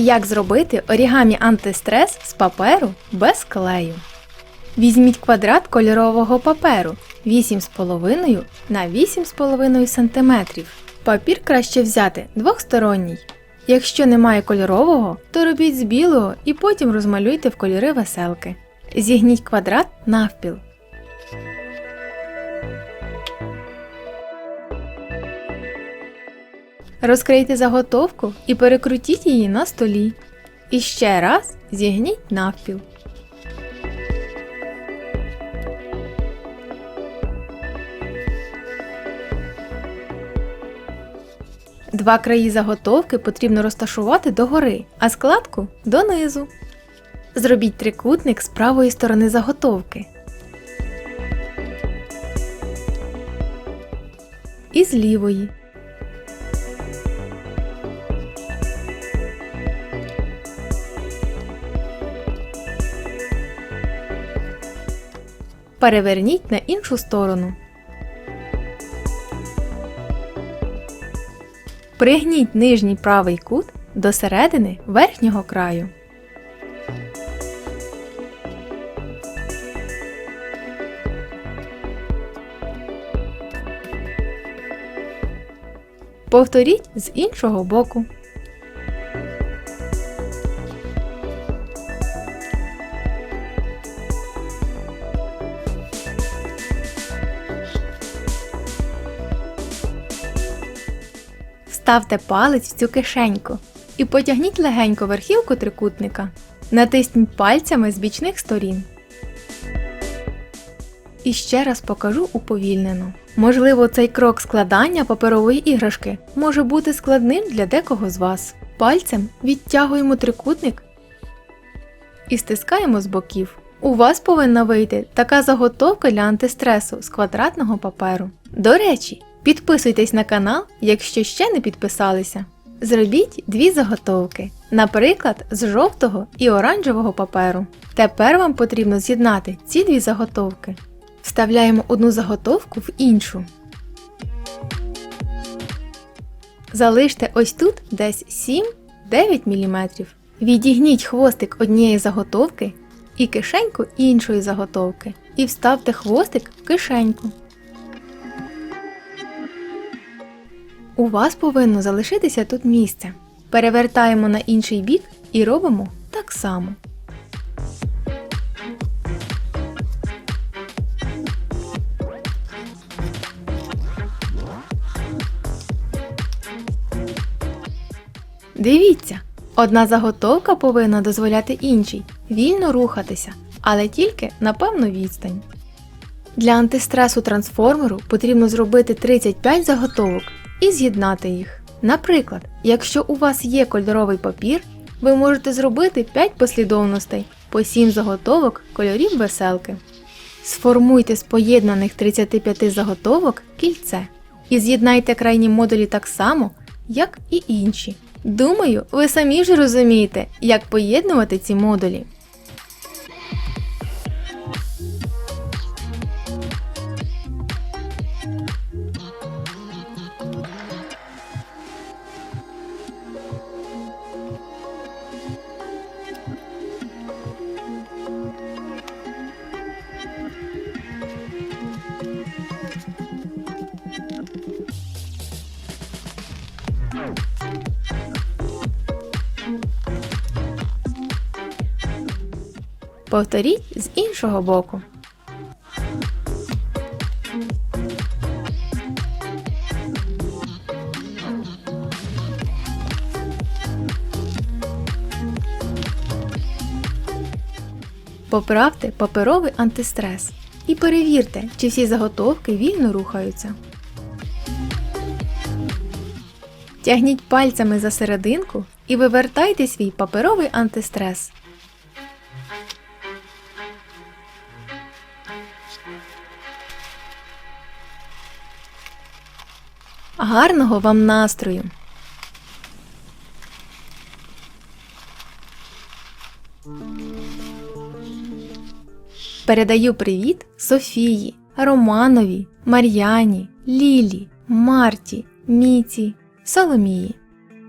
Як зробити орігамі антистрес з паперу без клею? Візьміть квадрат кольорового паперу 8,5 на 8,5 см. Папір краще взяти двохсторонній. Якщо немає кольорового, то робіть з білого і потім розмалюйте в кольори веселки. Зігніть квадрат навпіл. Розкрийте заготовку і перекрутіть її на столі. І ще раз зігніть навпіл. Два краї заготовки потрібно розташувати догори, а складку донизу. Зробіть трикутник з правої сторони заготовки. І з лівої. Переверніть на іншу сторону. Пригніть нижній правий кут до середини верхнього краю. Повторіть з іншого боку. Вставте палець в цю кишеньку і потягніть легенько верхівку трикутника. Натисніть пальцями з бічних сторін. І ще раз покажу уповільнено. Можливо, цей крок складання паперової іграшки може бути складним для декого з вас. Пальцем відтягуємо трикутник і стискаємо з боків. У вас повинна вийти така заготовка для антистресу з квадратного паперу. До речі, підписуйтесь на канал, якщо ще не підписалися. Зробіть дві заготовки, наприклад, з жовтого і оранжевого паперу. Тепер вам потрібно з'єднати ці дві заготовки. Вставляємо одну заготовку в іншу. Залиште ось тут десь 7-9 мм. Відігніть хвостик однієї заготовки і кишеньку іншої заготовки. І вставте хвостик в кишеньку. У вас повинно залишитися тут місце. Перевертаємо на інший бік і робимо так само. Дивіться, одна заготовка повинна дозволяти іншій вільно рухатися, але тільки на певну відстань. Для антистресу трансформеру потрібно зробити 35 заготовок і з'єднати їх. Наприклад, якщо у вас є кольоровий папір, ви можете зробити 5 послідовностей по 7 заготовок кольорів веселки. Сформуйте з поєднаних 35 заготовок кільце і з'єднайте крайні модулі так само, як і інші. Думаю, ви самі вже розумієте, як поєднувати ці модулі. Повторіть з іншого боку. Поправте паперовий антистрес і перевірте, чи всі заготовки вільно рухаються. Тягніть пальцями за серединку і вивертайте свій паперовий антистрес. Гарного вам настрою! Передаю привіт Софії, Романові, Мар'яні, Лілі, Марті, Міті, Соломії.